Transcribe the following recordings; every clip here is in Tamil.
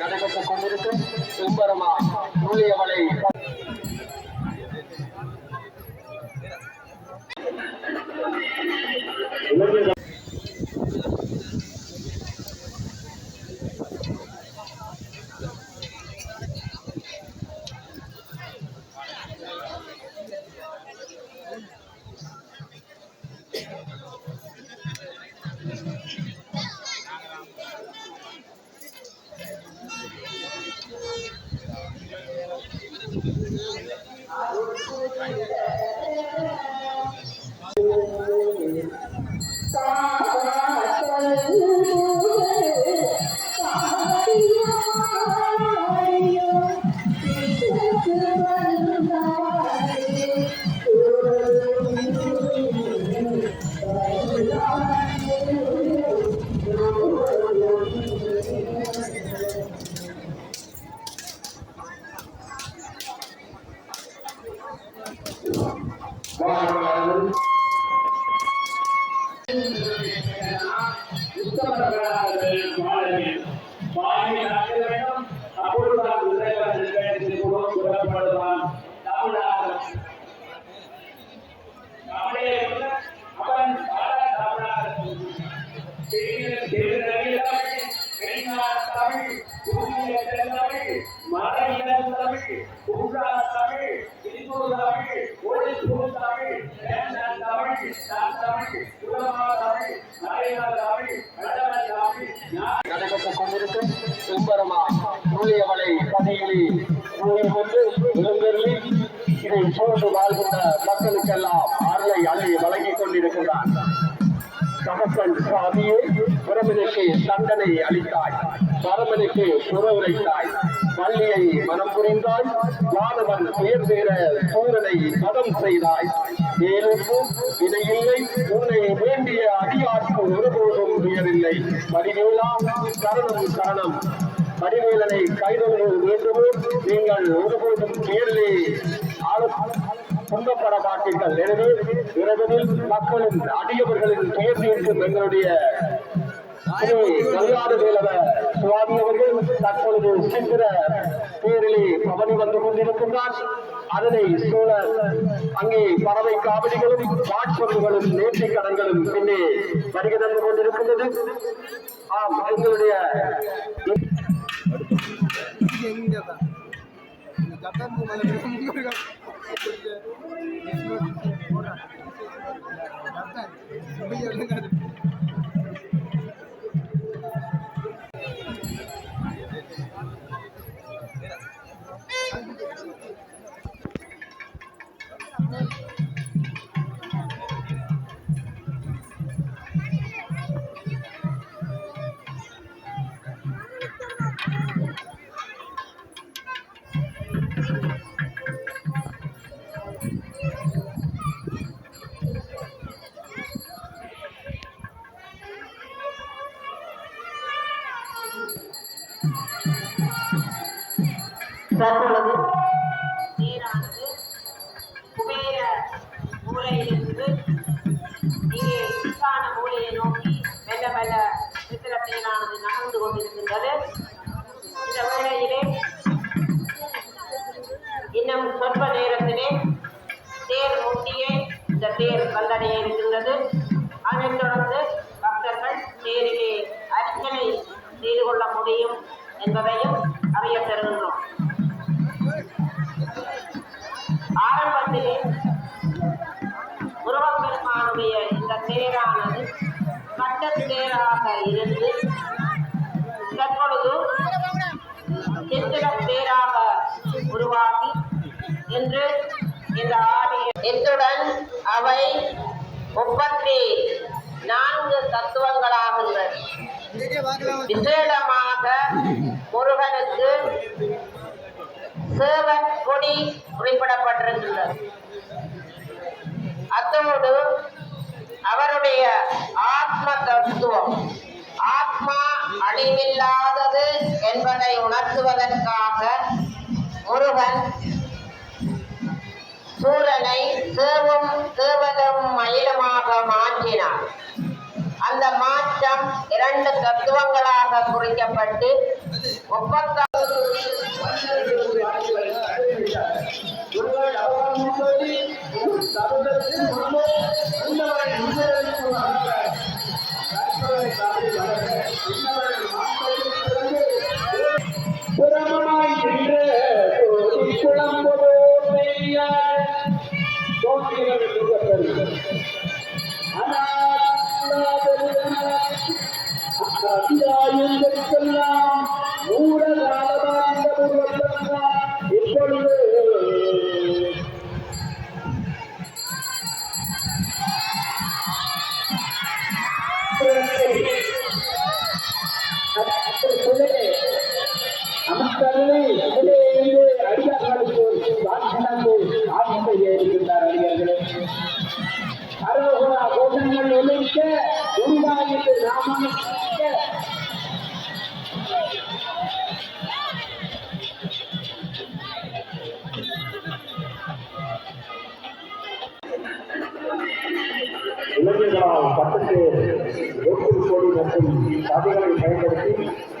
நடைபெற்றுக் கொண்டிருக்கும் செம்பரமா நூலியவளை நடைபெற்றுக் கொண்டிருக்கும் செம்பரமா நூலியவளை பதியிலே நூலை கொண்டு இளைஞர்களே இதை வாழ்கின்ற மக்களுக்கெல்லாம் அருளை அள்ளி வழங்கிக் கொண்டிருக்கின்றார் சமப்பன் பிரமனுக்கு தண்டனை அளித்தாய். பரமனுக்கு புறவுரைத்தாய் பள்ளியை மனம் புரிந்தாய். வானவன் உயர் பெற சூரனை மதம் செய்தாய். மேலும் இதையில்லை உன்னை வேண்டிய அடியாட்கு ஒருபோதும் உயரில்லை. வடிவேலா சரணம் சரணம். வடிவேலனை கைதொழு வேண்டுமோ? நீங்கள் ஒருபோதும் நேரிலே ஆளு துன்பப்பட மாட்டீர்கள். எனவே விரைவில் மக்களின் அடியவர்களின் துயர் எங்களுடைய திரு கல்யாண வேலவ சுவாமி அவர்கள் தற்பொழுது சென்ற பேரிலே பவனி வந்து கொண்டிருக்கின்றார் அதனை சூழ அங்கே பறவை காவடிகளும் வாட்சொல்களும் நேர்த்தி கடன்களும் பின்னே வருகை தந்து கொண்டிருக்கின்றது ஆம் எங்களுடைய தற்பொழுது நீரானது குபேர மூலையிலிருந்து இங்கே ஈசான மூலையை நோக்கி மெல்ல மெல்ல சித்திர தேரானது நகர்ந்து கொண்டிருக்கின்றது. இந்த வேளையிலே இன்னும் சொற்ப நேரத்திலே தேர் மூட்டியே இந்த தேர் வந்தடைய இருக்கின்றது. அதைத் தொடர்ந்து பக்தர்கள் தேரிலே அர்ச்சனை செய்து கொள்ள முடியும் என்பதையும் இருந்து தற்பொழுது எந்திரம் பேராக உருவாகி என்று இந்த ஆடிய இத்துடன் அவை முப்பத்தி நான்கு தத்துவங்களாகின்றன. விசேடமாக முருகனுக்கு சேவன் கொடி குறிப்பிடப்பட்டிருக்கின்றது. அத்தோடு அழிவில்லாதது என்பதை உணர்த்துவதற்காக முருகன் சூரனை சேவும் தேவனும் மயிலுமாக மாற்றினார். அந்த மாற்றம் இரண்டு தத்துவங்களாக குறிக்கப்பட்டு முப்பத்தாவது ஆட்சி செய்ய இருக்கின்றார் அடியார்களே அரோகரா கோஷங்கள் உருவாகிட்டு நாமம் இளைஞர்களால் பட்டத்து கோடி மற்றும் சதிகளை பயன்படுத்தி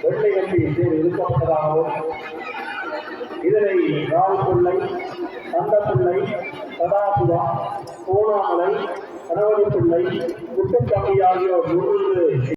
வெள்ளை கட்டி இழுக்கப்பட்டதாகவும் இதனை ராவுப்பிள்ளை சந்தப்பிள்ளை சதாசிவா கோணாமலை கணவனிப்பிள்ளை குட்டச்சாமி ஆகியோர் முன்னின்று